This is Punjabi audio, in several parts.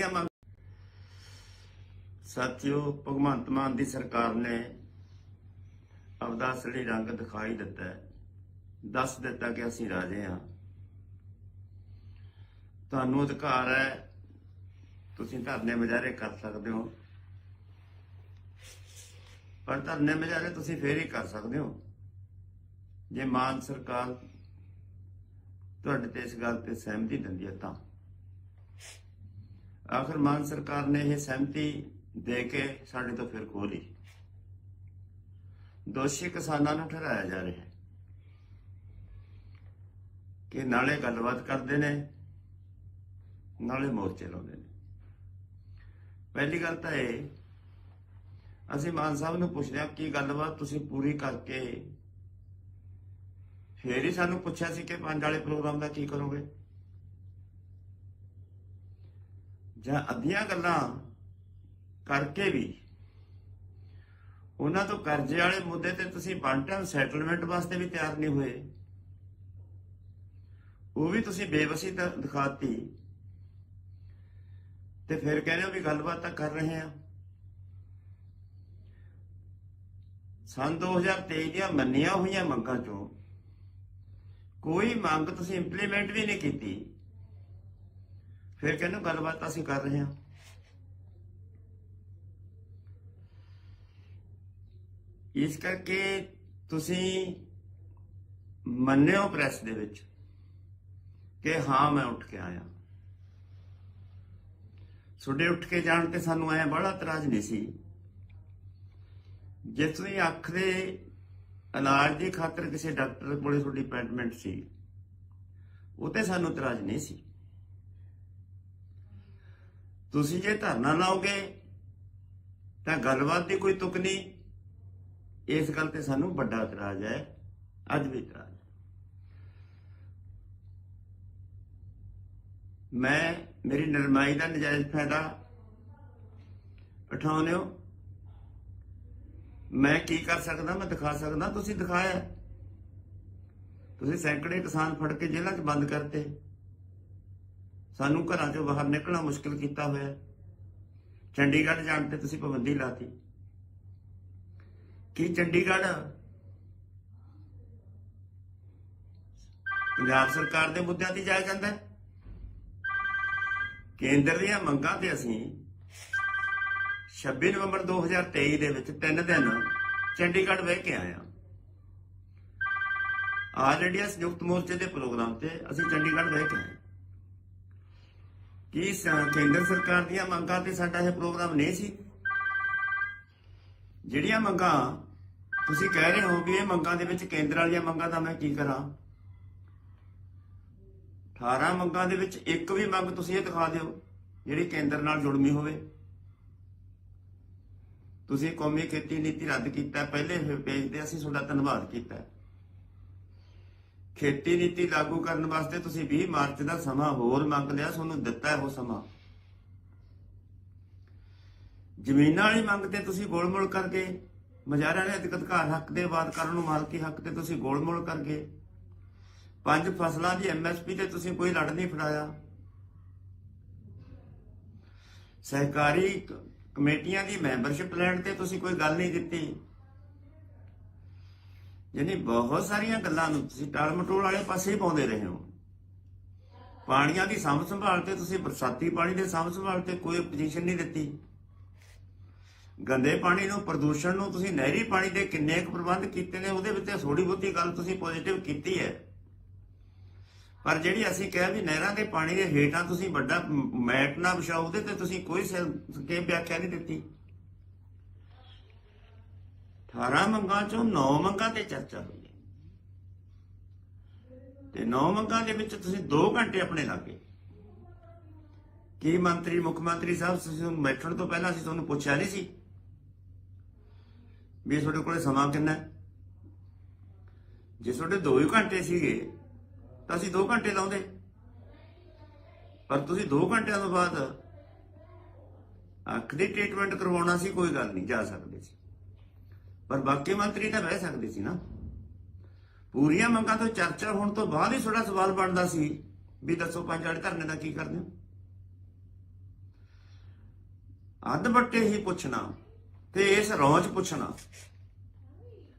ਦੀਆਂ ਮੰਗ ਸਾਥੀਓ, ਭਗਵੰਤ ਮਾਨ ਦੀ ਸਰਕਾਰ ਨੇ ਆਪਦਾ ਅਸਲੀ ਰੰਗ ਦਿਖਾਈ ਦਿੱਤਾ ਦੱਸ ਦਿੱਤਾ ਕਿ ਅਸੀਂ ਰਾਜੇ ਹਾਂ। ਤੁਹਾਨੂੰ ਅਧਿਕਾਰ ਹੈ, ਤੁਸੀਂ ਧਰਨੇ ਮੁਜ਼ਾਹਰੇ ਕਰ ਸਕਦੇ ਹੋ। ਪਰ ਧਰਨੇ ਮੁਜ਼ਾਹਰੇ ਤੁਸੀਂ ਫੇਰ ਹੀ ਕਰ ਸਕਦੇ ਹੋ। ਜੇ ਮਾਨ ਸਰਕਾਰ ਤੁਹਾਡੇ ਤੇ ਇਸ ਗੱਲ ਤੇ ਸਹਿਮਤੀ ਦਿੰਦੀ ਹੈ ਤਾਂ। ਆਖਰ ਮਾਨ ਸਰਕਾਰ ਨੇ ਇਹ ਸਹਿਮਤੀ ਦੇ ਕੇ ਸਾਡੇ ਤੋਂ ਫਿਰ ਖੋਹ ਲਈ। ਦੋਸ਼ੀ ਕਿਸਾਨਾਂ ਨੂੰ ਠਹਿਰਾਇਆ ਜਾ ਰਿਹਾ ਹੈ ਕਿ ਨਾਲੇ ਗੱਲਬਾਤ ਕਰਦੇ ਨੇ, ਨਾਲੇ ਮੋਰਚੇ ਲਾਉਂਦੇ ਨੇ। ਪਹਿਲੀ ਗੱਲ ਤਾਂ ਇਹ, ਅਸੀਂ ਮਾਨ ਸਾਹਿਬ ਨੂੰ ਪੁੱਛਦੇ ਹਾਂ ਕਿ ਗੱਲਬਾਤ ਤੁਸੀਂ ਪੂਰੀ ਕਰਕੇ ਫੇਰ ਹੀ ਸਾਨੂੰ ਪੁੱਛਿਆ ਸੀ ਕਿ ਪੰਜ ਵਾਲੇ ਪ੍ਰੋਗਰਾਮ ਦਾ ਕੀ ਕਰੋਗੇ? ਜਾਂ ਅੱਧੀਆਂ ਗੱਲਾਂ ਕਰਕੇ ਵੀ ਉਹਨਾਂ ਤੋਂ ਕਰਜ਼ੇ ਵਾਲੇ ਮੁੱਦੇ ਤੇ ਤੁਸੀਂ ਵਨ ਸੈਟਲਮੈਂਟ ਵਾਸਤੇ ਵੀ ਤਿਆਰ ਨਹੀਂ ਹੋਏ। ਉਹ ਵੀ ਤੁਸੀਂ ਬੇਵਸੀ ਤਾਂ ਦਿਖਾਤੀ। ਤੇ ਫਿਰ ਕਹਿੰਦੇ ਹੋ ਵੀ ਗੱਲਬਾਤ ਤਾਂ ਕਰ ਰਹੇ ਆ ਸਨ 2023 ਦੀਆਂ ਮੰਨੀਆਂ ਹੋਈਆਂ ਮੰਗਾਂ ਚੋਂ ਕੋਈ ਮੰਗ ਤੁਸੀਂ ਇੰਪਲੀਮੈਂਟ ਵੀ ਨਹੀਂ ਕੀਤੀ। ਫਿਰ ਕਹਿੰਦੇ ਹੋ ਗੱਲਬਾਤ ਅਸੀਂ ਕਰ ਰਹੇ ਹਾਂ। ਇਸ ਕਰਕੇ ਤੁਸੀਂ ਮੰਨਿਓ ਪ੍ਰੈਸ ਦੇ ਵਿੱਚ ਕਿ ਹਾਂ, ਮੈਂ ਉੱਠ ਕੇ ਆਇਆ। ਤੁਹਾਡੇ ਉੱਠ ਕੇ ਜਾਣ ਤੇ ਸਾਨੂੰ ਐ ਬੜਾ ਤਰਾਜ ਨਹੀਂ ਸੀ। ਜੇ ਤੁਸੀਂ ਅੱਖ ਦੇ ਇਲਾਜ ਦੀ ਖਾਤਰ ਕਿਸੇ ਡਾਕਟਰ ਕੋਲੇ ਤੁਹਾਡੀ ਅਪਾਇੰਟਮੈਂਟ ਸੀ, ਉਹ ਤੇ ਸਾਨੂੰ ਤਰਾਜ ਨਹੀਂ ਸੀ। ਤੁਸੀਂ ਜੇ ਧਰਨਾ ਲਾਓਗੇ, ਤਾਂ ਗੱਲਬਾਤ ਦੀ ਕੋਈ ਤੁਕ ਨਹੀਂ। ਇਸ ਗੱਲ ਤੇ ਸਾਨੂੰ ਵੱਡਾ ਇਤਰਾਜ਼ ਹੈ, ਅੱਜ ਵੀ ਇਤਰਾਜ਼ ਮੈਂ, ਮੇਰੀ ਨਰਮਾਈ ਦਾ ਨਜਾਇਜ਼ ਫਾਇਦਾ ਉਠਾਉਂਦੇ ਹੋ। ਮੈਂ ਕੀ ਕਰ ਸਕਦਾ, ਮੈਂ ਦਿਖਾ ਸਕਦਾ, ਤੁਸੀਂ ਦਿਖਾਇਆ। ਤੁਸੀਂ ਸੈਂਕੜੇ ਕਿਸਾਨ ਫੜ ਕੇ ਜੇਲ੍ਹਾਂ 'ਚ ਬੰਦ ਕਰਤੇ। ਸਾਨੂੰ ਘਰਾਂ 'ਚੋਂ ਬਾਹਰ ਨਿਕਲਣਾ ਮੁਸ਼ਕਲ ਕੀਤਾ ਹੋਇਆ ਹੈ। ਚੰਡੀਗੜ੍ਹ ਜਾਣ ਤੇ ਤੁਸੀਂ ਪਾਬੰਦੀ ਲਾਤੀ। ਕੀ ਚੰਡੀਗੜ੍ਹ ਪੰਜਾਬ ਸਰਕਾਰ ਦੇ ਮੁੱਦਿਆਂ ਤੇ ਜਾਇਆ ਜਾਂਦਾ ਕੇਂਦਰ ਦੀਆਂ ਮੰਗਾਂ ਤੇ ਅਸੀਂ 26 ਨਵੰਬਰ 2023 ਦੇ ਵਿੱਚ ਤਿੰਨ ਦਿਨ ਚੰਡੀਗੜ੍ਹ ਬਹਿ ਕੇ ਆਏ ਹਾਂ। ਆਲ ਇੰਡੀਆ ਸੰਯੁਕਤ ਮੋਰਚੇ ਦੇ ਪ੍ਰੋਗਰਾਮ ਤੇ ਅਸੀਂ ਚੰਡੀਗੜ੍ਹ ਬਹਿ ਕੇ ਆਏ ਕੀ ਸ- ਕੇਂਦਰ ਸਰਕਾਰ ਦੀਆਂ ਮੰਗਾਂ ਤੇ ਸਾਡਾ ਇਹ ਪ੍ਰੋਗਰਾਮ ਨਹੀਂ ਸੀ? ਜਿਹੜੀਆਂ ਮੰਗਾਂ ਤੁਸੀਂ ਕਹਿ ਰਹੇ ਹੋ ਵੀ ਇਹ ਮੰਗਾਂ ਦੇ ਵਿੱਚ ਕੇਂਦਰ ਵਾਲੀਆਂ ਮੰਗਾਂ ਦਾ ਮੈਂ ਕੀ ਕਰਾਂ? 18 ਮੰਗਾਂ ਦੇ ਵਿੱਚ ਇੱਕ ਵੀ ਮੰਗ ਤੁਸੀਂ ਇਹ ਦਿਖਾ ਦਿਓ, ਜਿਹੜੀ ਕੇਂਦਰ ਨਾਲ ਜੁੜਮੀ ਹੋਵੇ। ਤੁਸੀਂ ਕੌਮੀ ਖੇਤੀ ਨੀਤੀ ਰੱਦ ਕੀਤਾ, ਪਹਿਲੇ ਪੇਜ ਤੇ ਅਸੀਂ ਤੁਹਾਡਾ ਧੰਨਵਾਦ ਕੀਤਾ। ਖੇਤੀ ਨੀਤੀ ਲਾਗੂ ਕਰਨ ਵਾਸਤੇ ਤੁਸੀਂ 20 ਮਾਰਚ ਦਾ ਸਮਾਂ ਹੋਰ ਮੰਗ ਲਿਆ, ਤੁਹਾਨੂੰ ਦਿੱਤਾ ਉਹ ਸਮਾਂ। ਜ਼ਮੀਨਾਂ ਵਾਲੀ ਮੰਗ ਤੇ ਤੁਸੀਂ ਗੋਲਮੋਲ ਕਰਕੇ ਮਜਾਰਿਆਂ ਦੇ ਅਧਿਕਾਰ ਹੱਕ ਦੇ ਬਾਤ ਕਰਨ ਨੂੰ ਮਾਲਕੀ ਹੱਕ ਤੇ ਤੁਸੀਂ ਗੋਲਮੋਲ ਕਰਕੇ ਪੰਜ ਫਸਲਾਂ ਦੀ ਐਮਐਸਪੀ ਤੇ ਤੁਸੀਂ ਕੋਈ ਲੜ ਨਹੀਂ ਫੜਾਇਆ। ਸਹਿਕਾਰੀ ਕਮੇਟੀਆਂ ਦੀ ਮੈਂਬਰਸ਼ਿਪ ਲੈਣ ਤੇ ਤੁਸੀਂ ਕੋਈ ਗੱਲ ਨਹੀਂ ਕੀਤੀ। ਯਾਨੀ ਬਹੁਤ ਸਾਰੀਆਂ ਗੱਲਾਂ ਨੂੰ ਤੁਸੀਂ ਟਾਲ ਮਟੋਲ ਵਾਲੇ ਪਾਸੇ ਹੀ ਪਾਉਂਦੇ ਰਹੇ ਹੋ। ਪਾਣੀਆਂ ਦੀ ਸਾਂਭ ਸੰਭਾਲ ਤੇ ਤੁਸੀਂ ਬਰਸਾਤੀ ਪਾਣੀ ਦੇ ਸਾਂਭ ਸੰਭਾਲ ਤੇ ਕੋਈ ਪੋਜੀਸ਼ਨ ਨਹੀਂ ਦਿੱਤੀ। ਗੰਦੇ ਪਾਣੀ ਨੂੰ, ਪ੍ਰਦੂਸ਼ਣ ਨੂੰ ਤੁਸੀਂ ਨਹਿਰੀ ਪਾਣੀ ਦੇ ਕਿੰਨੇ ਕੁ ਪ੍ਰਬੰਧ ਕੀਤੇ ਨੇ, ਉਹਦੇ ਵਿੱਚ ਥੋੜੀ ਬਹੁਤੀ ਗੱਲ ਤੁਸੀਂ ਪੋਜ਼ਿਟਿਵ ਕੀਤੀ ਹੈ। ਪਰ ਜਿਹੜੀ ਅਸੀਂ ਕਿਹਾ ਵੀ ਨਹਿਰਾਂ ਦੇ ਪਾਣੀ ਦੇ ਹੇਠਾਂ ਤੁਸੀਂ ਵੱਡਾ ਮੈਟ ਨਾ ਵਿਛਾਓ, ਉਹਦੇ ਤੇ ਤੁਸੀਂ ਕੋਈ ਕੇ ਵਿਆਖਿਆ ਨਹੀਂ ਦਿੱਤੀ। 18 ਮੰਗਾਂ ਚੋਂ 9 ਮੰਗਾਂ ਤੇ ਚਰਚਾ ਹੋਈ ਹੈ। ਤੇ 9 ਮੰਗਾਂ ਦੇ ਵਿੱਚ ਤੁਸੀਂ 2 ਘੰਟੇ ਆਪਣੇ ਲਾਗੇ ਕੀ ਮੰਤਰੀ, ਮੁੱਖ ਮੰਤਰੀ ਸਾਹਿਬ, ਤੁਸੀਂ ਬੈਠਣ ਤੋਂ ਪਹਿਲਾਂ ਅਸੀਂ ਤੁਹਾਨੂੰ ਪੁੱਛਿਆ ਨਹੀਂ ਸੀ ਵੀ ਤੁਹਾਡੇ ਕੋਲੇ ਸਮਾਂ ਕਿੰਨਾ ਹੈ? ਜੇ ਤੁਹਾਡੇ 2 ਹੀ ਘੰਟੇ ਸੀਗੇ, ਤਾਂ ਅਸੀਂ 2 ਘੰਟੇ ਲਾਉਂਦੇ। ਪਰ ਤੁਸੀਂ 2 ਘੰਟਿਆਂ ਤੋਂ ਬਾਅਦ ਅੱਖ ਦੀ ਟ੍ਰੀਟਮੈਂਟ ਕਰਵਾਉਣਾ ਸੀ, ਕੋਈ ਗੱਲ ਨਹੀਂ, ਜਾ ਸਕਦੇ ਸੀ। ਪਰ ਬਾਕੀ ਮੰਤਰੀ ਤਾਂ ਬਹਿ ਸਕਦੇ ਸੀ ਨਾ। ਪੂਰੀਆਂ ਮੰਗਾਂ ਤੋਂ ਚਰਚਾ ਹੋਣ ਤੋਂ ਬਾਅਦ ਹੀ ਤੁਹਾਡਾ ਸਵਾਲ ਬਣਦਾ ਸੀ ਵੀ ਦੱਸੋ ਪੰਜ ਵਾਲੇ ਧਰਨੇ ਦਾ ਕੀ ਕਰਦੇ ਹੋ? ਅੱਧ ਬੱਟੇ ਹੀ ਪੁੱਛਣਾ ਤੇ ਇਸ ਰੌਂਚ ਪੁੱਛਣਾ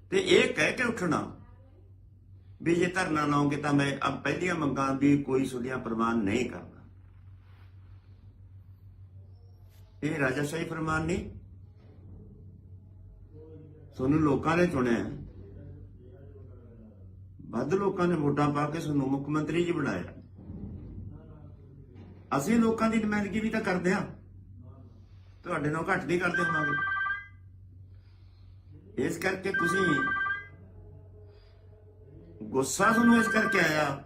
ਤੇ ਇਹ ਕਹਿ ਕੇ ਉੱਠਣਾ ਵੀ ਜੇ ਧਰਨਾ ਲਾਉਂਗੇ ਤਾਂ ਮੈਂ ਅਬ ਪਹਿਲੀਆਂ ਮੰਗਾਂ ਦੀ ਕੋਈ ਸੁਧੀਆਂ ਪ੍ਰਵਾਨ ਨਹੀਂ ਕਰਦਾ। ਇਹ ਰਾਜਾਸ਼ਾਹੀ ਫਰਮਾਨ ਨਹੀਂ ਤੁਹਾਨੂੰ ਲੋਕਾਂ ਨੇ ਚੁਣਿਆ ਵੱਧ ਲੋਕਾਂ ਨੇ ਵੋਟਾਂ ਪਾ ਕੇ ਤੁਹਾਨੂੰ ਮੁੱਖ ਮੰਤਰੀ ਜੀ ਬਣਾਇਆ। ਅਸੀਂ ਲੋਕਾਂ ਦੀ ਨੁਮਾਇੰਦਗੀ ਵੀ ਤਾਂ ਕਰਦੇ ਹਾਂ। ਤੁਹਾਡੇ ਨਾਲ ਘੱਟ ਨਹੀਂ ਕਰਦੇ ਹੋਵਾਂਗੇ। ਇਸ ਕਰਕੇ ਤੁਸੀਂ ਗੁੱਸਾ ਤੁਹਾਨੂੰ ਇਸ ਕਰਕੇ ਆਇਆ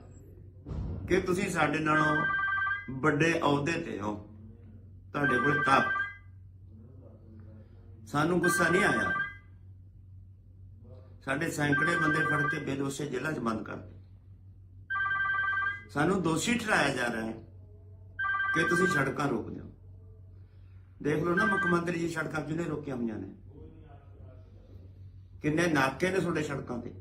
ਕਿ ਤੁਸੀਂ ਸਾਡੇ ਨਾਲੋਂ ਵੱਡੇ ਅਹੁਦੇ ਤੇ ਹੋ। ਤੁਹਾਡੇ ਕੋਲ ਤਾਕਤ ਸਾਨੂੰ ਗੁੱਸਾ ਨਹੀਂ ਆਇਆ। ਸਾਡੇ ਸੈਂਕੜੇ ਬੰਦੇ ਫੜ ਕੇ ਬੇਦੋਸ਼ੇ ਜੇਲ੍ਹਾਂ 'ਚ ਬੰਦ ਕਰਤੇ ਸਾਨੂੰ ਦੋਸ਼ੀ ਠਹਿਰਾਇਆ ਜਾ ਰਿਹਾ ਹੈ ਕਿ ਤੁਸੀਂ ਸੜਕਾਂ ਰੋਕ ਦਿਓ। ਦੇਖ ਲਓ ਨਾ, ਮੁੱਖ ਮੰਤਰੀ ਜੀ ਸੜਕਾਂ ਕਿਹਨੇ ਰੋਕੀਆਂ ਹੋਈਆਂ ਨੇ? ਕਿੰਨੇ ਨਾਕੇ ਨੇ ਤੁਹਾਡੇ ਸੜਕਾਂ ਤੇ?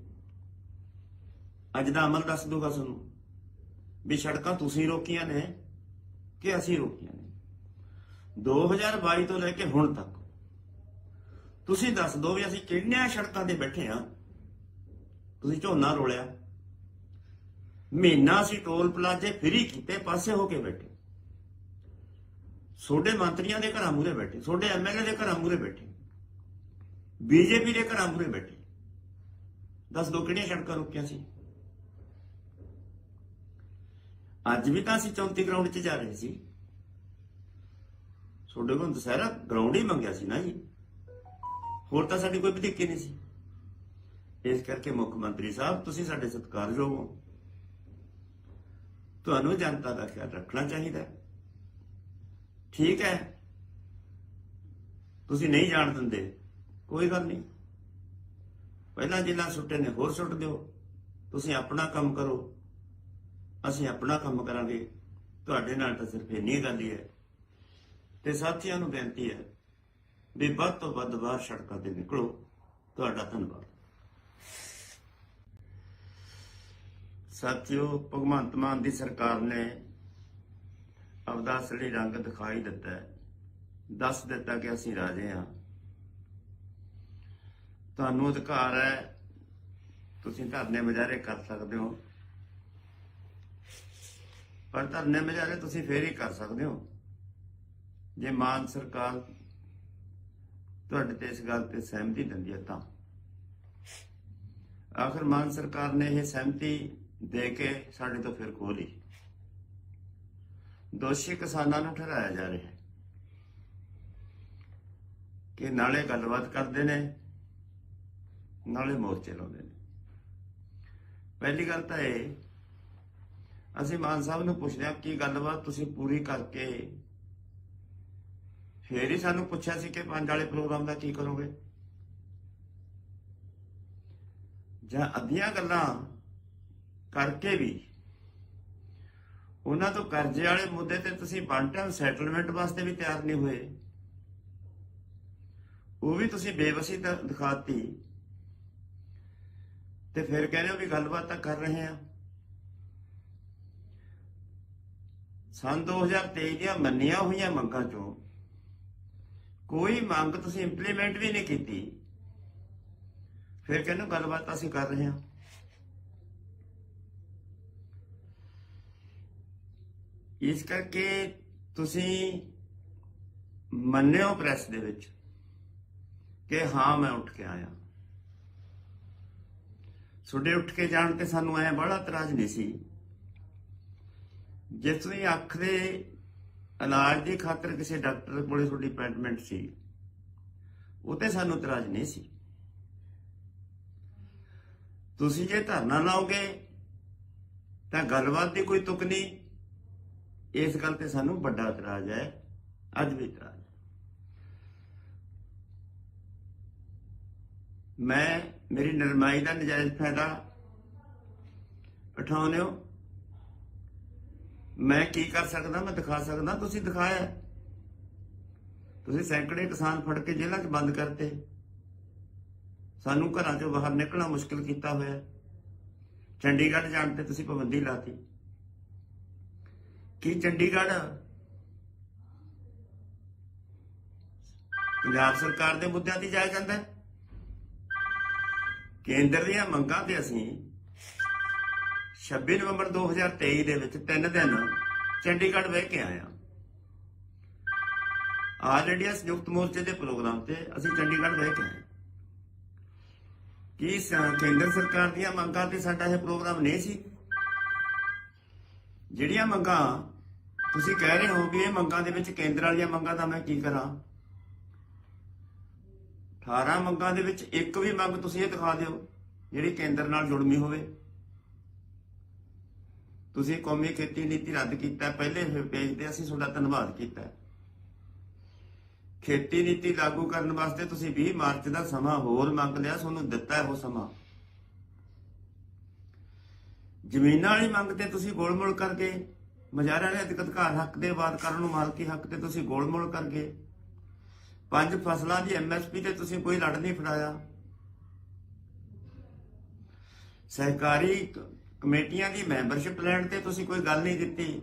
ਅੱਜ ਦਾ ਅਮਲ ਦੱਸ ਦੂਗਾ ਤੁਹਾਨੂੰ ਵੀ ਸੜਕਾਂ ਤੁਸੀਂ ਰੋਕੀਆਂ ਨੇ ਕਿ ਅਸੀਂ ਰੋਕੀਆਂ ਨੇ? 2022 ਤੋਂ ਲੈ ਕੇ ਹੁਣ ਤੱਕ ਤੁਸੀਂ ਦੱਸ ਦਿਓ ਵੀ ਅਸੀਂ ਕਿਹੜੀਆਂ ਸੜਕਾਂ ਤੇ ਬੈਠੇ ਆ ਤੁਸੀਂ ਝੋਨਾ ਰੋਲਿਆ। ਮਹੀਨਾ ਅਸੀਂ ਟੋਲ ਪਲਾਜ਼ੇ ਫ੍ਰੀ ਕੀਤੇ, ਪਾਸੇ ਹੋ ਕੇ ਬੈਠੇ। ਛੋਡੇ ਮੰਤਰੀਆਂ ਦੇ ਘਰਾਂ ਮੂਰੇ ਬੈਠੇ ਛੋਡੇ ਐਮਐਲਏ ਦੇ ਘਰਾਂ ਮੂਰੇ ਬੈਠੇ। ਬੀਜੇਪੀ ਦੇ ਘਰਾਂ ਮੂਰੇ ਬੈਠੇ। ਦੱਸ ਦੋ ਕਿਹੜੀਆਂ ਸੜਕਾਂ ਰੁਕੀਆਂ ਸੀ? ਅੱਜ ਵੀ ਤਾਂ ਅਸੀਂ 34 ਗਰਾਊਂਡ 'ਚ ਜਾ ਰਹੇ ਸੀ। ਛੋਡੇ ਕੋਲ ਦੁਸਹਿਰਾ ਗਰਾਊਂਡ ਹੀ ਮੰਗਿਆ ਸੀ ਨਾ ਜੀ। ਹੋਰ ਤਾਂ ਸਾਡੀ ਕੋਈ ਵਧੀਕੀ ਨਹੀਂ ਸੀ। ਇਸ ਕਰਕੇ ਮੁੱਖ ਮੰਤਰੀ ਸਾਹਿਬ, ਤੁਸੀਂ ਸਾਡੇ ਸਤਿਕਾਰਯੋਗ ਹੋ। ਤੁਹਾਨੂੰ ਜਨਤਾ ਦਾ ਖਿਆਲ ਰੱਖਣਾ ਚਾਹੀਦਾ ਠੀਕ ਹੈ। ਤੁਸੀਂ ਨਹੀਂ ਜਾਣ ਦਿੰਦੇ। ਕੋਈ ਗੱਲ ਨਹੀਂ। ਪਹਿਲਾਂ ਜਿੰਨਾ ਸੁੱਟੇ ਨੇ, ਹੋਰ ਸੁੱਟ ਦਿਓ। ਤੁਸੀਂ ਆਪਣਾ ਕੰਮ ਕਰੋ। ਅਸੀਂ ਆਪਣਾ ਕੰਮ ਕਰਾਂਗੇ। ਤੁਹਾਡੇ ਨਾਲ ਤਾਂ ਸਿਰਫ ਇੰਨੀ ਗੱਲ ਹੀ ਹੈ। ਤੇ ਸਾਥੀਆਂ ਨੂੰ ਬੇਨਤੀ ਹੈ ਵੀ ਵੱਧ ਤੋਂ ਵੱਧ ਬਾਹਰ ਸੜਕਾਂ ਤੇ ਨਿਕਲੋ। ਤੁਹਾਡਾ ਧੰਨਵਾਦ। ਸਾਥੀਓ, ਭਗਵੰਤ ਮਾਨ ਦੀ ਸਰਕਾਰ ਨੇ ਆਪਦਾ ਅਸਲੀ ਰੰਗ ਦਿਖਾਈ ਦਿੱਤਾ ਦੱਸ ਦਿੱਤਾ ਕਿ ਅਸੀਂ ਰਾਜੇ ਹਾਂ। ਤੁਹਾਨੂੰ ਅਧਿਕਾਰ ਹੈ, ਤੁਸੀਂ ਧਰਨੇ ਮੁਜ਼ਾਹਰੇ ਕਰ ਸਕਦੇ ਹੋ। ਪਰ ਧਰਨੇ ਮੁਜ਼ਾਹਰੇ ਤੁਸੀਂ ਫੇਰ ਹੀ ਕਰ ਸਕਦੇ ਹੋ। ਜੇ ਮਾਨ ਸਰਕਾਰ ਤੁਹਾਡੇ ਤੇ ਇਸ ਗੱਲ ਤੇ ਸਹਿਮਤੀ ਦਿੰਦੀ ਹੈ ਤਾਂ। ਆਖਰ ਮਾਨ ਸਰਕਾਰ ਨੇ ਇਹ ਸਹਿਮਤੀ ਦੇ ਕੇ ਸਾਡੇ ਤੋਂ ਫਿਰ ਖੋਹ ਲਈ। ਦੋਸ਼ੀ ਕਿਸਾਨਾਂ ਨੂੰ ਠਹਿਰਾਇਆ ਜਾ ਰਿਹਾ ਹੈ ਕਿ ਨਾਲੇ ਗੱਲਬਾਤ ਕਰਦੇ ਨੇ, ਨਾਲੇ ਮੋਰਚੇ ਲਾਉਂਦੇ ਨੇ। ਪਹਿਲੀ ਗੱਲ ਤਾਂ ਇਹ, ਅਸੀਂ ਮਾਨ ਸਾਹਿਬ ਨੂੰ ਪੁੱਛਦੇ ਹਾਂ ਕਿ ਗੱਲਬਾਤ ਤੁਸੀਂ ਪੂਰੀ ਕਰਕੇ ਫੇਰ ਹੀ ਸਾਨੂੰ ਪੁੱਛਿਆ ਸੀ ਕਿ ਪੰਜ ਵਾਲੇ ਪ੍ਰੋਗਰਾਮ ਦਾ ਕੀ ਕਰੋਗੇ? ਜਾਂ ਅੱਧੀਆਂ ਗੱਲਾਂ ਕਰਕੇ ਵੀ ਉਹਨਾਂ ਤੋਂ ਕਰਜ਼ੇ ਵਾਲੇ ਮੁੱਦੇ ਤੇ ਤੁਸੀਂ ਵਨ ਟਾਈਮ ਸੈਟਲਮੈਂਟ ਵਾਸਤੇ ਵੀ ਤਿਆਰ ਨਹੀਂ ਹੋਏ। ਉਹ ਵੀ ਤੁਸੀਂ ਬੇਵਸੀ ਦਿਖਾਤੀ। ਤੇ ਫਿਰ ਕਹਿੰਦੇ ਹੋ ਵੀ ਗੱਲਬਾਤ ਤਾਂ ਕਰ ਰਹੇ ਆ ਸਨ 2023 ਦੀਆਂ ਮੰਨੀਆਂ ਹੋਈਆਂ ਮੰਗਾਂ ਚੋਂ ਕੋਈ ਮੰਗ ਤੁਸੀਂ ਇੰਪਲੀਮੈਂਟ ਵੀ ਨਹੀਂ ਕੀਤੀ। ਫਿਰ ਕਹਿੰਦੇ ਗੱਲਬਾਤ ਅਸੀਂ ਕਰ ਰਹੇ ਹਾਂ। ਇਸ ਕਰਕੇ ਤੁਸੀਂ ਮੰਨਿਓ ਪ੍ਰੈਸ ਦੇ ਵਿੱਚ ਕਿ ਹਾਂ, ਮੈਂ ਉੱਠ ਕੇ ਆਇਆ। ਤੁਹਾਡੇ ਉੱਠ ਕੇ ਜਾਣ ਤੇ ਸਾਨੂੰ ਐ ਬੜਾ ਇਤਰਾਜ਼ ਨਹੀਂ ਸੀ। ਜੇ ਤੁਸੀਂ ਅੱਖ ਦੇ ਇਲਾਜ ਦੀ ਖਾਤਰ ਕਿਸੇ ਡਾਕਟਰ ਕੋਲੇ ਤੁਹਾਡੀ ਅਪਾਇੰਟਮੈਂਟ ਸੀ, ਉਹ ਤੇ ਸਾਨੂੰ ਇਤਰਾਜ਼ ਨਹੀਂ ਸੀ। ਤੁਸੀਂ ਜੇ ਧਰਨਾ ਲਾਓਗੇ, ਤਾਂ ਗੱਲਬਾਤ ਦੀ ਕੋਈ ਤੁਕ ਨਹੀਂ। ਇਸ ਗੱਲ ਤੇ ਸਾਨੂੰ ਵੱਡਾ ਇਤਰਾਜ਼ ਹੈ, ਅੱਜ ਵੀ ਇਤਰਾਜ਼ ਮੈਂ, ਮੇਰੀ ਨਰਮਾਈ ਦਾ ਨਜਾਇਜ਼ ਫਾਇਦਾ ਉਠਾਉਂਦੇ ਹੋ। ਮੈਂ ਕੀ ਕਰ ਸਕਦਾ, ਮੈਂ ਦਿਖਾ ਸਕਦਾ, ਤੁਸੀਂ ਦਿਖਾਇਆ। ਤੁਸੀਂ ਸੈਂਕੜੇ ਕਿਸਾਨ ਫੜ ਕੇ ਜੇਲ੍ਹਾਂ 'ਚ ਬੰਦ ਕਰਤੇ। ਸਾਨੂੰ ਘਰਾਂ 'ਚੋਂ ਬਾਹਰ ਨਿਕਲਣਾ ਮੁਸ਼ਕਲ ਕੀਤਾ ਹੋਇਆ। ਚੰਡੀਗੜ੍ਹ ਜਾਣ ਤੇ ਤੁਸੀਂ ਪਾਬੰਦੀ ਲਾਤੀ। ਕੀ ਚੰਡੀਗੜ੍ਹ? ਪੰਜਾਬ ਸਰਕਾਰ ਦੇ ਮੁੱਦਿਆਂ ਤੇ ਜਾਇਆ ਜਾਂਦਾ ਕੇਂਦਰ ਦੀਆਂ ਮੰਗਾਂ ਤੇ ਅਸੀਂ 26 ਨਵੰਬਰ 2023 ਦੇ ਵਿੱਚ ਤਿੰਨ ਦਿਨ ਚੰਡੀਗੜ੍ਹ ਵੇਖ ਕੇ ਆਏ ਹਾਂ। ਆਲ ਇੰਡੀਆ ਸੰਯੁਕਤ ਮੋਰਚੇ ਦੇ ਪ੍ਰੋਗਰਾਮ ਤੇ ਅਸੀਂ ਚੰਡੀਗੜ੍ਹ ਵੇਖ ਕੇ ਆਏ ਕੀ ਕੇਂਦਰ ਸਰਕਾਰ ਦੀਆਂ ਮੰਗਾਂ ਤੇ ਸਾਡਾ ਇਹ ਪ੍ਰੋਗਰਾਮ ਨਹੀਂ ਸੀ? ਜਿਹੜੀਆਂ ਮੰਗਾਂ ਤੁਸੀਂ ਕਹਿ ਰਹੇ ਹੋ ਵੀ ਇਹ ਮੰਗਾਂ ਦੇ ਵਿੱਚ ਕੇਂਦਰ ਵਾਲੀਆਂ ਮੰਗਾਂ ਦਾ ਮੈਂ ਕੀ ਕਰਾਂ? 18 ਮੰਗਾਂ ਦੇ ਵਿੱਚ ਇੱਕ ਵੀ ਮੰਗ ਤੁਸੀਂ ਇਹ ਦਿਖਾ ਦਿਓ, ਜਿਹੜੀ ਕੇਂਦਰ ਨਾਲ ਜੁੜਮੀ ਹੋਵੇ। ਤੁਸੀਂ ਕੌਮੀ ਖੇਤੀ ਨੀਤੀ ਰੱਦ ਕੀਤਾ, ਪਹਿਲੇ ਪੇਜ ਤੇ ਅਸੀਂ ਤੁਹਾਡਾ ਧੰਨਵਾਦ ਕੀਤਾ। ਖੇਤੀ ਨੀਤੀ ਲਾਗੂ ਕਰਨ ਵਾਸਤੇ ਤੁਸੀਂ 20 ਮਾਰਚ ਦਾ ਸਮਾਂ ਹੋਰ ਮੰਗ ਲਿਆ, ਤੁਹਾਨੂੰ ਦਿੱਤਾ ਉਹ ਸਮਾਂ। ਜ਼ਮੀਨਾਂ ਵਾਲੀ ਮੰਗ ਤੇ ਤੁਸੀਂ ਗੋਲਮੋਲ ਕਰਕੇ ਮਜਾਰਿਆਂ ਦੇ ਅਧਿਕਾਰ ਹੱਕ ਦੇ ਬਾਤ ਕਰਨ ਨੂੰ ਮਾਲਕੀ ਹੱਕ ਤੇ ਤੁਸੀਂ ਗੋਲਮੋਲ ਕਰਕੇ ਪੰਜ ਫਸਲਾਂ ਦੀ ਐਮਐਸਪੀ ਤੇ ਤੁਸੀਂ ਕੋਈ ਲੜ ਨਹੀਂ ਫੜਾਇਆ। ਸਹਿਕਾਰੀ ਕਮੇਟੀਆਂ ਦੀ ਮੈਂਬਰਸ਼ਿਪ ਲੈਣ ਤੇ ਤੁਸੀਂ ਕੋਈ ਗੱਲ ਨਹੀਂ ਦਿੱਤੀ।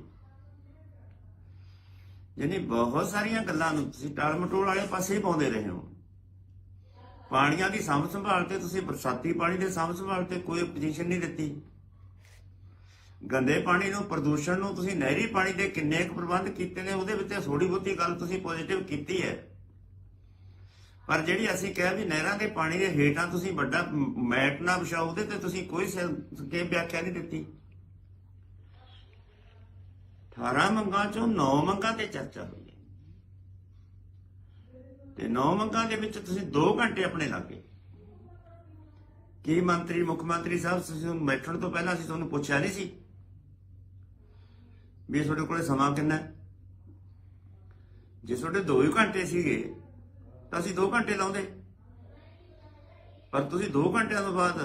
ਯਾਨੀ ਬਹੁਤ ਸਾਰੀਆਂ ਗੱਲਾਂ ਨੂੰ ਤੁਸੀਂ ਟਾਲ ਮਟੋਲ ਵਾਲੇ ਪਾਸੇ ਹੀ ਪਾਉਂਦੇ ਰਹੇ ਹੋ। ਪਾਣੀਆਂ ਦੀ ਸਾਂਭ ਸੰਭਾਲ ਤੇ ਤੁਸੀਂ ਬਰਸਾਤੀ ਪਾਣੀ ਦੇ ਸਾਂਭ ਸੰਭਾਲ ਤੇ ਕੋਈ ਪੋਜੀਸ਼ਨ ਨਹੀਂ ਦਿੱਤੀ। ਗੰਦੇ ਪਾਣੀ ਨੂੰ, ਪ੍ਰਦੂਸ਼ਣ ਨੂੰ, ਤੁਸੀਂ ਨਹਿਰੀ ਪਾਣੀ ਦੇ ਕਿੰਨੇ ਕੁ ਪ੍ਰਬੰਧ ਕੀਤੇ ਨੇ, ਉਹਦੇ ਵਿੱਚ ਥੋੜੀ ਬਹੁਤੀ ਗੱਲ ਤੁਸੀਂ ਪੋਜ਼ਿਟਿਵ ਕੀਤੀ ਹੈ। ਪਰ ਜਿਹੜੀ ਅਸੀਂ ਕਿਹਾ ਵੀ ਨਹਿਰਾਂ ਦੇ ਪਾਣੀ ਦੇ ਹੇਠਾਂ ਤੁਸੀਂ ਵੱਡਾ ਮੈਟ ਨਾ ਵਿਛਾਓ, ਉਹਦੇ ਤੇ ਤੁਸੀਂ ਕੋਈ ਸੰਖੇਪ ਵਿਆਖਿਆ ਨਹੀਂ ਦਿੱਤੀ। 18 ਮੰਗਾਂ ਚੋਂ 9 ਮੰਗਾਂ ਤੇ ਚਰਚਾ ਹੋਈ ਤੇ 9 ਮੰਗਾਂ ਦੇ ਵਿੱਚ ਤੁਸੀਂ 2 ਘੰਟੇ ਆਪਣੇ ਲਾਗੇ ਕੀ ਮੰਤਰੀ, ਮੁੱਖ ਮੰਤਰੀ ਸਾਹਿਬ, ਤੁਸੀਂ ਨੂੰ ਬੈਠਣ ਤੋਂ ਪਹਿਲਾਂ ਅਸੀਂ ਤੁਹਾਨੂੰ ਪੁੱਛਿਆ ਨਹੀਂ ਸੀ? ਵੀ ਤੁਹਾਡੇ ਕੋਲੇ ਸਮਾਂ ਕਿੰਨਾ ਹੈ? ਜੇ ਤੁਹਾਡੇ 2 ਹੀ ਘੰਟੇ ਸੀਗੇ, ਤਾਂ ਅਸੀਂ 2 ਘੰਟੇ ਲਾਉਂਦੇ। ਪਰ ਤੁਸੀਂ 2 ਘੰਟਿਆਂ ਤੋਂ ਬਾਅਦ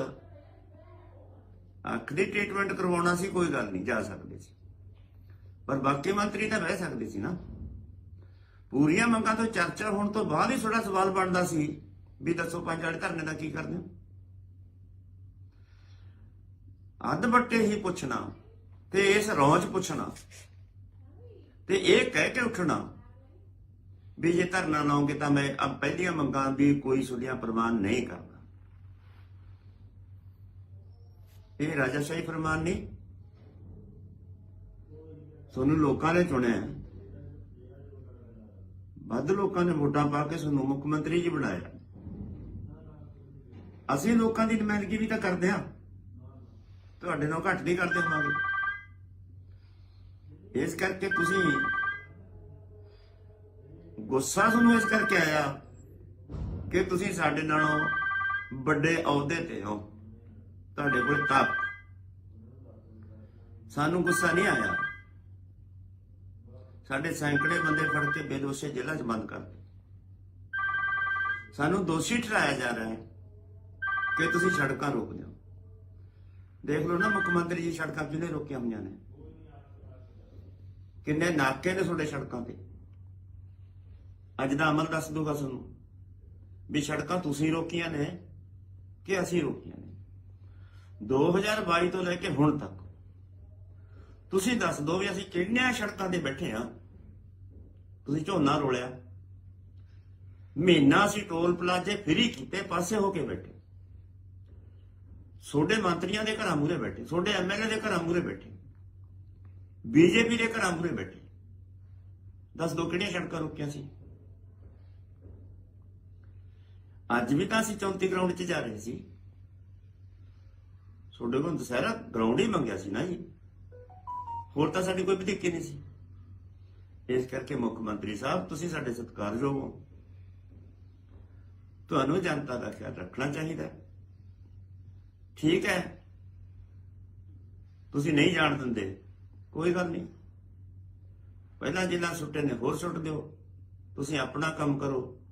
ਅੱਖ ਦੀ ਟ੍ਰੀਟਮੈਂਟ ਕਰਵਾਉਣਾ ਸੀ, ਕੋਈ ਗੱਲ ਨਹੀਂ, ਜਾ ਸਕਦੇ ਸੀ। ਪਰ ਬਾਕੀ ਮੰਤਰੀ ਤਾਂ ਬਹਿ ਸਕਦੇ ਸੀ ਨਾ। ਪੂਰੀਆਂ ਮੰਗਾਂ ਤੋਂ ਚਰਚਾ ਹੋਣ ਤੋਂ ਬਾਅਦ ਹੀ ਤੁਹਾਡਾ ਸਵਾਲ ਬਣਦਾ ਸੀ ਵੀ ਦੱਸੋ ਪੰਜ ਵਾਲੇ ਧਰਨੇ ਦਾ ਕੀ ਕਰਦੇ ਹੋ? ਅੱਧ ਬੱਟੇ ਹੀ ਪੁੱਛਣਾ। ਇਸ ਰੌਂਚ ਪੁੱਛਣਾ। ਤੇ ਇਹ ਕਹਿ ਕੇ ਉੱਠਣਾ ਵੀ ਜੇ ਧਰਨਾ ਲਾਉਂਗੇ ਤਾਂ ਮੈਂ ਅਬ ਪਹਿਲੀਆਂ ਮੰਗਾਂ ਵੀ ਕੋਈ ਸੁਧੀਆਂ ਪ੍ਰਮਾਨ ਨਹੀਂ ਕਰਦਾ। ਇਹ ਰਾਜਾਸ਼ਾਹੀ ਫਰਮਾਨ ਨਹੀਂ। ਤੁਹਾਨੂੰ ਲੋਕਾਂ ਨੇ ਚੁਣਿਆ। ਵੱਧ ਲੋਕਾਂ ਨੇ ਵੋਟਾਂ ਪਾ ਕੇ ਤੁਹਾਨੂੰ ਮੁੱਖ ਮੰਤਰੀ ਜੀ ਬਣਾਇਆ। ਅਸੀਂ ਲੋਕਾਂ ਦੀ ਨੁਮਾਇੰਦਗੀ ਵੀ ਤਾਂ ਕਰਦੇ ਆ ਤੁਹਾਡੇ ਨਾਲ ਘੱਟ ਨਹੀਂ ਕਰਦੇ ਹੋਵਾਂਗੇ। ਇਸ ਕਰਕੇ ਤੁਸੀਂ ਗੁੱਸਾ ਤੁਹਾਨੂੰ ਇਸ ਕਰਕੇ ਆਇਆ ਕਿ ਤੁਸੀਂ ਸਾਡੇ ਨਾਲੋਂ ਵੱਡੇ ਅਹੁਦੇ ਤੇ ਹੋ। ਤੁਹਾਡੇ ਕੋਲ ਤਾਕਤ ਸਾਨੂੰ ਗੁੱਸਾ ਨਹੀਂ ਆਇਆ। ਸਾਡੇ ਸੈਂਕੜੇ ਬੰਦੇ ਫੜ ਕੇ ਬੇਦੋਸ਼ੇ ਜੇਲ੍ਹਾਂ 'ਚ ਬੰਦ ਕਰ ਸਾਨੂੰ ਦੋਸ਼ੀ ਠਹਿਰਾਇਆ ਜਾ ਰਿਹਾ ਹੈ ਕਿ ਤੁਸੀਂ ਸੜਕਾਂ ਰੋਕ ਦਿਓ ਦੇਖ ਲਓ ਨਾ ਮੁੱਖ ਮੰਤਰੀ ਜੀ, ਸੜਕਾਂ ਕਿਹਨੇ ਰੋਕੀਆਂ ਹੋਈਆਂ ਨੇ? ਕਿੰਨੇ ਨਾਕੇ ਨੇ ਤੁਹਾਡੇ ਸੜਕਾਂ ਤੇ? ਅੱਜ ਦਾ ਅਮਲ ਦੱਸ ਦੂਗਾ ਤੁਹਾਨੂੰ ਵੀ ਸੜਕਾਂ ਤੁਸੀਂ ਰੋਕੀਆਂ ਨੇ ਕਿ ਅਸੀਂ ਰੋਕੀਆਂ ਨੇ? 2022 ਤੋਂ ਲੈ ਕੇ ਹੁਣ ਤੱਕ ਤੁਸੀਂ ਦੱਸ ਦਿਓ ਵੀ ਅਸੀਂ ਕਿਹੜੀਆਂ ਸੜਕਾਂ ਤੇ ਬੈਠੇ ਆ ਤੁਸੀਂ ਝੋਨਾ ਰੋਲਿਆ। ਮਹੀਨਾ ਅਸੀਂ ਟੋਲ ਪਲਾਜ਼ੇ ਫ੍ਰੀ ਕੀਤੇ, ਪਾਸੇ ਹੋ ਕੇ ਬੈਠੇ। ਛੋਡੇ ਮੰਤਰੀਆਂ ਦੇ ਘਰਾਂ ਮੂਰੇ ਬੈਠੇ ਛੋਡੇ ਐਮਐਲਏ ਦੇ ਘਰਾਂ ਮੂਰੇ ਬੈਠੇ। ਬੀਜੇਪੀ ਦੇ ਘਰਾਂ ਮੂਰੇ ਬੈਠੇ। ਦੱਸ ਦੋ ਕਿਹੜੀਆਂ ਸੜਕਾਂ ਰੋਕੀਆਂ ਸੀ? ਅੱਜ ਵੀ ਤਾਂ ਅਸੀਂ 34 ਗਰਾਊਂਡ 'ਚ ਜਾ ਰਹੇ ਸੀ। ਤੁਹਾਡੇ ਕੋਲ ਦੁਸਹਿਰਾ ਗਰਾਊਂਡ ਹੀ ਮੰਗਿਆ ਸੀ ਨਾ ਜੀ। ਹੋਰ ਤਾਂ ਸਾਡੀ ਕੋਈ ਵਧੀਕੀ ਨਹੀਂ ਸੀ। ਇਸ ਕਰਕੇ ਮੁੱਖ ਮੰਤਰੀ ਸਾਹਿਬ, ਤੁਸੀਂ ਸਾਡੇ ਸਤਿਕਾਰਯੋਗ ਹੋ। ਤੁਹਾਨੂੰ ਜਨਤਾ ਦਾ ਖਿਆਲ ਰੱਖਣਾ ਚਾਹੀਦਾ ਠੀਕ ਹੈ। ਤੁਸੀਂ ਨਹੀਂ ਜਾਣ ਦਿੰਦੇ। ਕੋਈ ਗੱਲ ਨਹੀਂ। ਪਹਿਲਾਂ ਜਿੰਨਾ ਸੁੱਟੇ ਨੇ, ਹੋਰ ਸੁੱਟ ਦਿਓ। ਤੁਸੀਂ ਆਪਣਾ ਕੰਮ ਕਰੋ।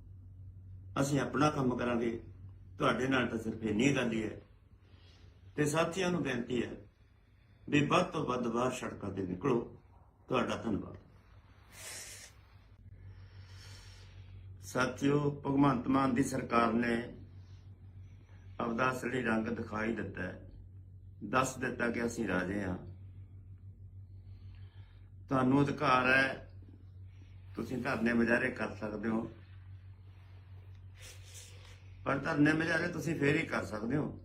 ਅਸੀਂ ਆਪਣਾ ਕੰਮ ਕਰਾਂਗੇ। ਤੁਹਾਡੇ ਨਾਲ ਤਾਂ ਸਿਰਫ ਇੰਨੀ ਗੱਲ ਹੀ ਹੈ। ਤੇ ਸਾਥੀਆਂ ਨੂੰ ਬੇਨਤੀ ਹੈ ਵੀ ਵੱਧ ਤੋਂ ਵੱਧ ਬਾਹਰ ਸੜਕਾਂ ਤੇ ਨਿਕਲੋ। ਤੁਹਾਡਾ ਧੰਨਵਾਦ। ਸਾਥੀਓ, ਭਗਵੰਤ ਮਾਨ ਦੀ ਸਰਕਾਰ ਨੇ ਆਪਦਾ ਅਸਲੀ ਰੰਗ ਦਿਖਾਈ ਦਿੱਤਾ ਦੱਸ ਦਿੱਤਾ ਕਿ ਅਸੀਂ ਰਾਜੇ ਹਾਂ। ਤੁਹਾਨੂੰ ਅਧਿਕਾਰ ਹੈ। ਤੁਸੀਂ ਧਰਨੇ ਮੁਜ਼ਾਹਰੇ ਕਰ ਸਕਦੇ ਹੋ। ਪਰ ਧਰਨੇ ਮੁਜ਼ਾਹਰੇ ਤੁਸੀਂ ਫੇਰ ਹੀ ਕਰ ਸਕਦੇ ਹੋ।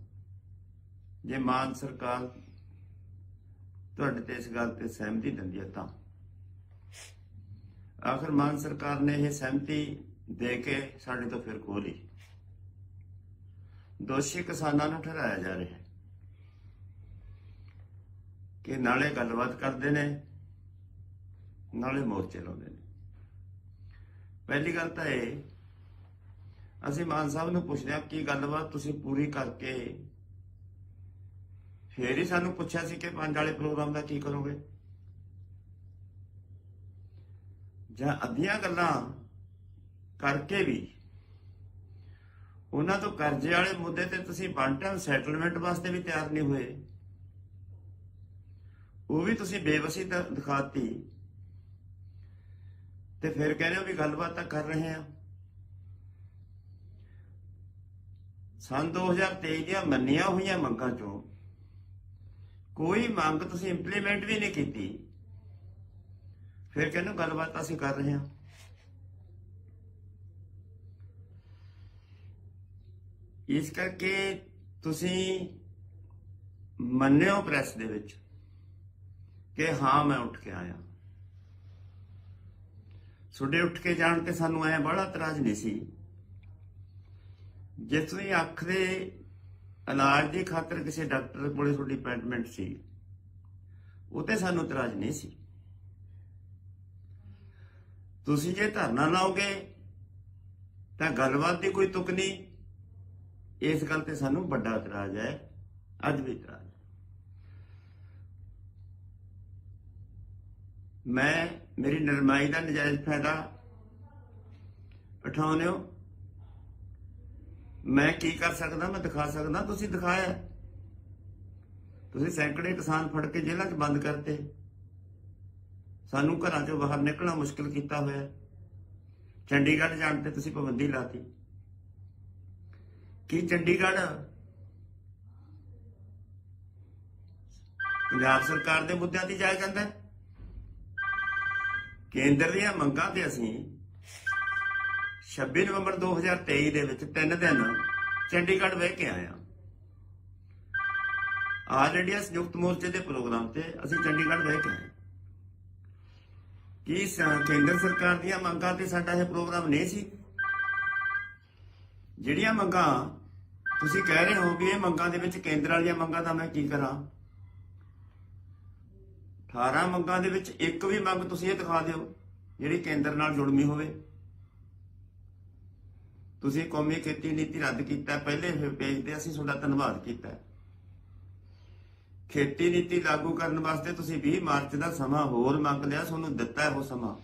ਜੇ ਮਾਨ ਸਰਕਾਰ ਤੁਹਾਡੇ ਤੇ ਇਸ ਗੱਲ ਤੇ ਸਹਿਮਤੀ ਦਿੰਦੀ ਹੈ ਤਾਂ। ਆਖਰ ਮਾਨ ਸਰਕਾਰ ਨੇ ਇਹ ਸਹਿਮਤੀ ਦੇ ਕੇ ਸਾਡੇ ਤੋਂ ਫਿਰ ਖੋਲੀ ਦੋਸ਼ੀ ਕਿਸਾਨਾਂ ਨੂੰ ਠਹਿਰਾਇਆ ਜਾ ਰਿਹਾ ਹੈ। ਕਿ ਨਾਲੇ ਗੱਲਬਾਤ ਕਰਦੇ ਨੇ। ਨਾਲੇ ਮੋਰਚੇ ਲਾਉਂਦੇ ਨੇ। ਪਹਿਲੀ ਗੱਲ ਤਾਂ ਇਹ, ਅਸੀਂ ਮਾਨ ਸਾਹਿਬ ਨੂੰ ਪੁੱਛਦੇ ਹਾਂ ਕੀ ਗੱਲਬਾਤ ਤੁਸੀਂ ਪੂਰੀ ਕਰਕੇ ਫੇਰ ਹੀ ਸਾਨੂੰ ਪੁੱਛਿਆ ਸੀ ਕਿ ਪੰਜ ਵਾਲੇ ਪ੍ਰੋਗਰਾਮ ਦਾ ਕੀ ਕਰੋਗੇ? ਜਾਂ ਅੱਧੀਆਂ ਗੱਲਾਂ ਕਰਕੇ ਵੀ ਉਹਨਾਂ ਤੋਂ ਕਰਜ਼ੇ ਵਾਲੇ ਮੁੱਦੇ ਤੇ ਤੁਸੀਂ ਵਨ ਟਾਈਮ ਸੈਟਲਮੈਂਟ ਵਾਸਤੇ ਵੀ ਤਿਆਰ ਨਹੀਂ ਹੋਏ। ਉਹ ਵੀ ਤੁਸੀਂ ਬੇਵਸੀ ਦ- ਦਿਖਾਤੀ। ਤੇ ਫਿਰ ਕਹਿੰਦੇ ਹੋ ਵੀ ਗੱਲਬਾਤ ਤਾਂ ਕਰ ਰਹੇ ਆ ਸਨ 2023 ਦੀਆਂ ਮੰਨੀਆਂ ਹੋਈਆਂ ਮੰਗਾਂ ਚੋਂ ਕੋਈ ਮੰਗ ਤੁਸੀਂ ਇੰਪਲੀਮੈਂਟ ਵੀ ਨਹੀਂ ਕੀਤੀ। ਫਿਰ ਕਹਿੰਦੇ ਗੱਲਬਾਤ ਅਸੀਂ ਕਰ ਰਹੇ ਹਾਂ। ਇਸ ਕਰਕੇ ਤੁਸੀਂ ਮੰਨਿਓ ਪ੍ਰੈਸ ਦੇ ਵਿੱਚ ਕਿ ਹਾਂ ਮੈਂ ਉੱਠ ਕੇ ਆਇਆ। ਤੁਹਾਡੇ ਉੱਠ ਕੇ ਜਾਣ ਤੇ ਸਾਨੂੰ ਐ ਬੜਾ ਇਤਰਾਜ਼ ਨਹੀਂ ਸੀ। ਜੇ ਤੁਸੀਂ ਅੱਖ ਦੇ ਇਲਾਜ ਦੀ ਖਾਤਰ ਕਿਸੇ ਡਾਕਟਰ ਕੋਲੇ ਤੁਹਾਡੀ ਅਪਾਇੰਟਮੈਂਟ ਸੀ, ਉਹ ਤੇ ਸਾਨੂੰ ਇਤਰਾਜ਼ ਨਹੀਂ ਸੀ। ਤੁਸੀਂ ਜੇ ਧਰਨਾ ਲਾਓਗੇ, ਤਾਂ ਗੱਲਬਾਤ ਦੀ ਕੋਈ ਤੁਕ ਨਹੀਂ। ਇਸ ਗੱਲ ਤੇ ਸਾਨੂੰ ਵੱਡਾ ਇਤਰਾਜ਼ ਹੈ, ਅੱਜ ਵੀ ਇਤਰਾਜ਼ ਮੈਂ ਮੇਰੀ ਨਰਮਾਈ ਦਾ ਨਜਾਇਜ਼ ਫਾਇਦਾ ਉਠਾਉਂਦੇ ਹੋ ਮੈਂ ਕੀ ਕਰ ਸਕਦਾ, ਮੈਂ ਦਿਖਾ ਸਕਦਾ, ਤੁਸੀਂ ਦਿਖਾਇਆ। ਤੁਸੀਂ ਸੈਂਕੜੇ ਕਿਸਾਨ ਫੜ ਕੇ ਜੇਲ੍ਹਾਂ 'ਚ ਬੰਦ ਕਰਤੇ। ਸਾਨੂੰ ਘਰਾਂ 'ਚੋਂ ਬਾਹਰ ਨਿਕਲਣਾ ਮੁਸ਼ਕਲ ਕੀਤਾ ਹੋਇਆ। ਚੰਡੀਗੜ੍ਹ ਜਾਣ ਤੇ ਤੁਸੀਂ ਪਾਬੰਦੀ ਲਾਤੀ। ਕੀ ਚੰਡੀਗੜ੍ਹ ਪੰਜਾਬ ਸਰਕਾਰ ਦੇ ਮੁੱਦਿਆਂ ਤੇ ਜਾਇਆ ਜਾਂਦਾ ਹੈ? ਕੇਂਦਰ ਦੀਆਂ ਮੰਗਾਂ ਤੇ ਅਸੀਂ 26 ਨਵੰਬਰ 2023 ਦੇ ਵਿੱਚ ਤਿੰਨ ਦਿਨ ਚੰਡੀਗੜ੍ਹ ਵੇਖ ਕੇ ਆਏ ਆਲ ਇੰਡੀਆ ਸੰਯੁਕਤ ਮੋਰਚੇ ਦੇ ਪ੍ਰੋਗਰਾਮ ਤੇ ਅਸੀਂ ਚੰਡੀਗੜ੍ਹ ਵੇਖ ਕੇ ਆਏ ਕੀ ਕੇਂਦਰ ਸਰਕਾਰ ਦੀਆਂ ਮੰਗਾਂ ਤੇ ਸਾਡਾ ਇਹ ਪ੍ਰੋਗਰਾਮ ਨਹੀਂ ਸੀ? ਜਿਹੜੀਆਂ ਮੰਗਾਂ ਤੁਸੀਂ ਕਹਿ ਰਹੇ ਹੋ ਵੀ ਇਹ ਮੰਗਾਂ ਦੇ ਵਿੱਚ ਕੇਂਦਰ ਵਾਲੀਆਂ ਮੰਗਾਂ ਤਾਂ ਮੈਂ ਕੀ ਕਰਾਂ? 18 ਮੰਗਾਂ ਦੇ ਵਿੱਚ ਇੱਕ ਵੀ ਮੰਗ ਤੁਸੀਂ ਇਹ ਦਿਖਾ ਦਿਓ, ਜਿਹੜੀ ਕੇਂਦਰ ਨਾਲ ਜੁੜਮੀ ਹੋਵੇ। ਤੁਸੀਂ ਕੌਮੀ ਖੇਤੀ ਨੀਤੀ ਰੱਦ ਕੀਤਾ, ਪਹਿਲੇ ਪੇਜ ਤੇ ਅਸੀਂ ਤੁਹਾਡਾ ਧੰਨਵਾਦ ਕੀਤਾ। ਖੇਤੀ ਨੀਤੀ ਲਾਗੂ ਕਰਨ ਵਾਸਤੇ ਤੁਸੀਂ 20 ਮਾਰਚ ਦਾ ਸਮਾਂ ਹੋਰ ਮੰਗ ਲਿਆ, ਤੁਹਾਨੂੰ ਦਿੱਤਾ ਉਹ ਸਮਾਂ।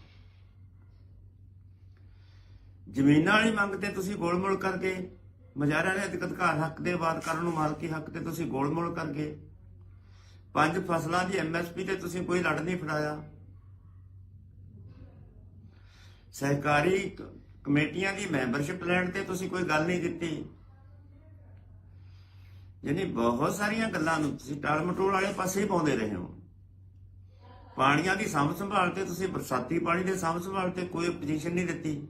ਜ਼ਮੀਨਾਂ ਵਾਲੀ ਮੰਗ ਤੇ ਤੁਸੀਂ ਗੋਲਮੋਲ ਕਰਕੇ ਮਜਾਰਾ ਦੇ ਅਧਿਕਾਰ ਹੱਕ ਦੇ ਬਾਤ ਕਰਨ ਨੂੰ ਮਾਲਕੀ ਹੱਕ ਤੇ ਤੁਸੀਂ ਗੋਲਮੋਲ ਕਰਕੇ ਪੰਜ ਫਸਲਾਂ ਦੀ ਐਮਐਸਪੀ ਤੇ ਤੁਸੀਂ ਕੋਈ ਲੜ ਨਹੀਂ ਫੜਾਇਆ। ਸਹਿਕਾਰੀ ਕਮੇਟੀਆਂ ਦੀ ਮੈਂਬਰਸ਼ਿਪ ਲੈਣ ਤੇ ਤੁਸੀਂ ਕੋਈ ਗੱਲ ਨਹੀਂ ਕੀਤੀ। ਯਾਨੀ ਬਹੁਤ ਸਾਰੀਆਂ ਗੱਲਾਂ ਨੂੰ ਤੁਸੀਂ ਟਾਲ ਵਾਲੇ ਪਾਸੇ ਹੀ ਪਾਉਂਦੇ ਰਹੇ ਹੋ। ਪਾਣੀਆਂ ਦੀ ਸਾਂਭ ਸੰਭਾਲ ਤੇ ਤੁਸੀਂ ਬਰਸਾਤੀ ਪਾਣੀ ਦੇ ਸਾਂਭ ਸੰਭਾਲ ਤੇ ਕੋਈ ਪੋਜੀਸ਼ਨ ਨਹੀਂ ਦਿੱਤੀ।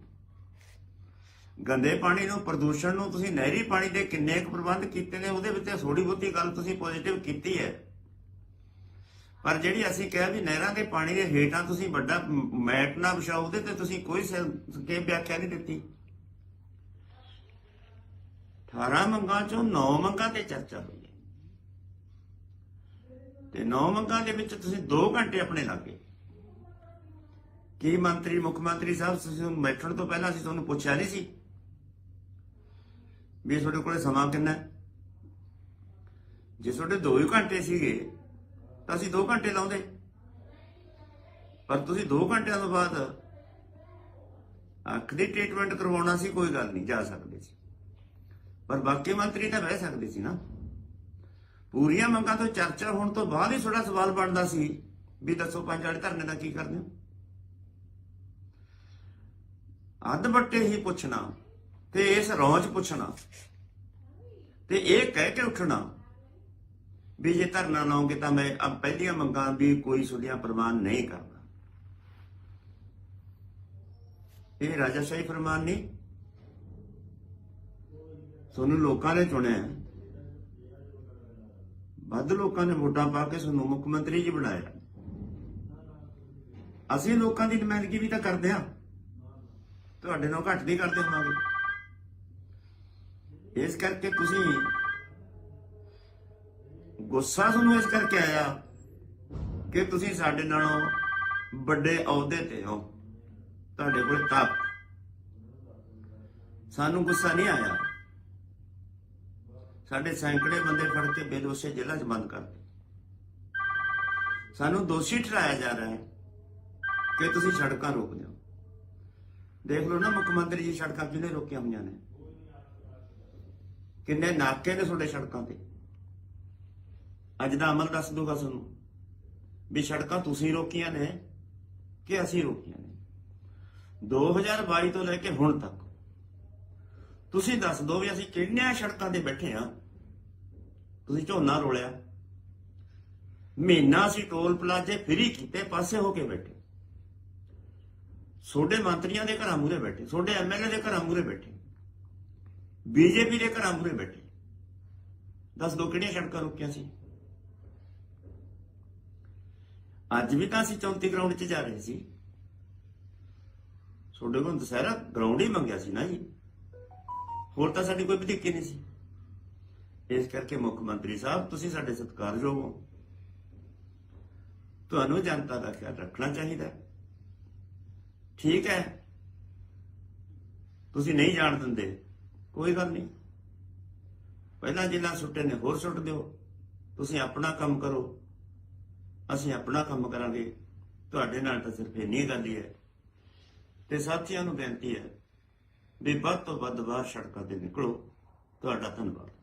ਗੰਦੇ ਪਾਣੀ ਨੂੰ, ਪ੍ਰਦੂਸ਼ਣ ਨੂੰ ਤੁਸੀਂ ਨਹਿਰੀ ਪਾਣੀ ਦੇ ਕਿੰਨੇ ਕੁ ਪ੍ਰਬੰਧ ਕੀਤੇ ਨੇ, ਉਹਦੇ ਵਿੱਚ ਥੋੜੀ ਬਹੁਤੀ ਗੱਲ ਤੁਸੀਂ ਪੋਜ਼ਿਟਿਵ ਕੀਤੀ ਹੈ। ਪਰ ਜਿਹੜੀ ਅਸੀਂ ਕਿਹਾ ਵੀ ਨਹਿਰਾਂ ਦੇ ਪਾਣੀ ਦੇ ਹੇਠਾਂ ਤੁਸੀਂ ਵੱਡਾ ਮੈਟ ਨਾ ਵਿਛਾਓ ਤੇ ਤੁਸੀਂ ਕੋਈ ਕੇ ਵਿਆਖਿਆ ਨਹੀਂ ਦਿੱਤੀ। 18 ਮੰਗਾਂ ਚੋਂ 9 ਮੰਗਾਂ ਤੇ ਚਰਚਾ ਹੋਈ ਤੇ 9 ਮੰਗਾਂ ਦੇ ਵਿੱਚ ਤੁਸੀਂ 2 ਘੰਟੇ ਆਪਣੇ ਲਾਗੇ ਕੀ ਮੰਤਰੀ, ਮੁੱਖ ਮੰਤਰੀ ਸਾਹਿਬ, ਤੁਸੀਂ ਬੈਠਣ ਤੋਂ ਪਹਿਲਾਂ ਅਸੀਂ ਤੁਹਾਨੂੰ ਪੁੱਛਿਆ ਨਹੀਂ ਸੀ ਵੀ ਤੁਹਾਡੇ ਕੋਲੇ ਸਮਾਂ ਕਿੰਨਾ ਜੇ ਤੁਹਾਡੇ 2 ਹੀ ਘੰਟੇ ਸੀਗੇ ਤਾਂ ਅਸੀਂ 2 ਘੰਟੇ ਲਾਉਂਦੇ। ਪਰ ਤੁਸੀਂ 2 ਘੰਟਿਆਂ ਤੋਂ ਬਾਅਦ ਅੱਖ ਦੀ ਟ੍ਰੀਟਮੈਂਟ ਕਰਵਾਉਣਾ ਸੀ, ਕੋਈ ਗੱਲ ਨਹੀਂ, ਜਾ ਸਕਦੇ ਸੀ। ਪਰ ਬਾਕੀ ਮੰਤਰੀ ਤਾਂ ਬਹਿ ਸਕਦੇ ਸੀ ਨਾ। ਪੂਰੀਆਂ ਮੰਗਾਂ ਤੋਂ ਚਰਚਾ ਹੋਣ ਤੋਂ ਬਾਅਦ ਹੀ ਤੁਹਾਡਾ ਸਵਾਲ ਬਣਦਾ ਸੀ ਵੀ ਦੱਸੋ ਪੰਜ ਵਾਲੇ ਧਰਨੇ ਦਾ ਕੀ ਕਰਦੇ ਹੋ? ਅੱਧ ਬੱਟੇ ਹੀ ਪੁੱਛਣਾ ਤੇ ਇਸ ਰੌਂਚ ਪੁੱਛਣਾ ਤੇ ਇਹ ਕਹਿ ਕੇ ਉੱਠਣਾ ਵੀ ਜੇ ਧਰਨਾ ਲਾਉਂਗੇ ਤਾਂ ਮੈਂ ਅਬ ਪਹਿਲੀਆਂ ਮੰਗਾਂ ਵੀ ਕੋਈ ਸੁਧੀਆਂ ਪ੍ਰਵਾਨ ਨਹੀਂ ਕਰਦਾ। ਇਹ ਰਾਜਾਸ਼ਾਹੀ ਫਰਮਾਨ ਨਹੀਂ ਤੁਹਾਨੂੰ ਲੋਕਾਂ ਨੇ ਚੁਣਿਆ। ਵੱਧ ਲੋਕਾਂ ਨੇ ਵੋਟਾਂ ਪਾ ਕੇ ਤੁਹਾਨੂੰ ਮੁੱਖ ਮੰਤਰੀ ਜੀ ਬਣਾਇਆ। ਅਸੀਂ ਲੋਕਾਂ ਦੀ ਨੁਮਾਇੰਦਗੀ ਵੀ ਤਾਂ ਕਰਦੇ ਆ ਤੁਹਾਡੇ ਨਾਲ ਘੱਟ ਨਹੀਂ ਕਰਦੇ ਹੋਵਾਂਗੇ। ਇਸ ਕਰਕੇ ਤੁਸੀਂ ਗੁੱਸਾ ਤੁਹਾਨੂੰ ਇਸ ਕਰਕੇ ਆਇਆ ਕਿ ਤੁਸੀਂ ਸਾਡੇ ਨਾਲੋਂ ਵੱਡੇ ਅਹੁਦੇ ਤੇ ਹੋ। ਤੁਹਾਡੇ ਕੋਲ ਤਾਕਤ ਸਾਨੂੰ ਗੁੱਸਾ ਨਹੀਂ ਆਇਆ। ਸਾਡੇ ਸੈਂਕੜੇ ਬੰਦੇ ਫੜ ਕੇ ਬੇਦੋਸ਼ੇ ਜੇਲ੍ਹਾਂ 'ਚ ਬੰਦ ਕਰਦੇ ਸਾਨੂੰ ਦੋਸ਼ੀ ਠਹਿਰਾਇਆ ਜਾ ਰਿਹਾ ਹੈ ਕਿ ਤੁਸੀਂ ਸੜਕਾਂ ਰੋਕ ਦਿਓ। ਦੇਖ ਲਓ ਨਾ, ਮੁੱਖ ਮੰਤਰੀ ਜੀ ਸੜਕਾਂ ਕਿਹਨੇ ਰੋਕੀਆਂ ਹੋਈਆਂ ਨੇ? ਕਿੰਨੇ ਨਾਕੇ ਨੇ ਤੁਹਾਡੇ ਸੜਕਾਂ ਤੇ? ਅੱਜ ਦਾ ਅਮਲ ਦੱਸ ਦੂਗਾ ਤੁਹਾਨੂੰ ਵੀ ਸੜਕਾਂ ਤੁਸੀਂ ਰੋਕੀਆਂ ਨੇ ਕਿ ਅਸੀਂ ਰੋਕੀਆਂ ਨੇ? 2022 ਤੋਂ ਲੈ ਕੇ ਹੁਣ ਤੱਕ ਤੁਸੀਂ ਦੱਸ ਦਿਓ ਵੀ ਅਸੀਂ ਕਿਹੜੀਆਂ ਸੜਕਾਂ ਤੇ ਬੈਠੇ ਆ ਤੁਸੀਂ ਝੋਨਾ ਰੋਲਿਆ। ਮਹੀਨਾ ਅਸੀਂ ਟੋਲ ਪਲਾਜ਼ੇ ਫ੍ਰੀ ਕੀਤੇ, ਪਾਸੇ ਹੋ ਕੇ ਬੈਠੇ। ਛੋਡੇ ਮੰਤਰੀਆਂ ਦੇ ਘਰਾਂ ਮੂਰੇ ਬੈਠੇ ਛੋਡੇ ਐਮਐਲਏ ਦੇ ਘਰਾਂ ਮੂਰੇ ਬੈਠੇ। ਬੀਜੇਪੀ ਦੇ ਘਰਾਂ ਮੂਰੇ ਬੈਠੇ। ਦੱਸ ਦੋ ਕਿਹੜੀਆਂ ਸੜਕਾਂ ਰੋਕੀਆਂ ਸੀ? ਅੱਜ ਵੀ ਤਾਂ ਅਸੀਂ 34 ਗਰਾਊਂਡ 'ਚ ਜਾ ਰਹੇ ਸੀ। ਛੋਡੇ ਕੋਲ ਦੁਸਹਿਰਾ ਗਰਾਊਂਡ ਹੀ ਮੰਗਿਆ ਸੀ ਨਾ ਜੀ। ਹੋਰ ਤਾਂ ਸਾਡੀ ਕੋਈ ਵਧੀਕੀ ਨਹੀਂ ਸੀ। ਇਸ ਕਰਕੇ ਮੁੱਖ ਮੰਤਰੀ ਸਾਹਿਬ, ਤੁਸੀਂ ਸਾਡੇ ਸਤਿਕਾਰਯੋਗ ਹੋ। ਤੁਹਾਨੂੰ ਜਨਤਾ ਦਾ ਖਿਆਲ ਰੱਖਣਾ ਚਾਹੀਦਾ। ਠੀਕ ਹੈ। ਤੁਸੀਂ ਨਹੀਂ ਜਾਣ ਦਿੰਦੇ। ਕੋਈ ਗੱਲ ਨਹੀਂ। ਪਹਿਲਾਂ ਜਿੰਨਾ ਸੁੱਟੇ ਨੇ, ਹੋਰ ਸੁੱਟ ਦਿਓ। ਤੁਸੀਂ ਆਪਣਾ ਕੰਮ ਕਰੋ। ਅਸੀਂ ਆਪਣਾ ਕੰਮ ਕਰਾਂਗੇ, ਤੁਹਾਡੇ ਨਾਲ ਤਾਂ ਸਿਰਫ ਇੰਨੀ ਗੱਲ ਹੀ ਹੈ। ਤੇ ਸਾਥੀਆਂ ਨੂੰ ਬੇਨਤੀ ਹੈ ਵੀ ਵੱਧ ਤੋਂ ਵੱਧ ਬਾਹਰ ਸੜਕਾਂ ਤੇ ਨਿਕਲੋ। ਤੁਹਾਡਾ ਧੰਨਵਾਦ।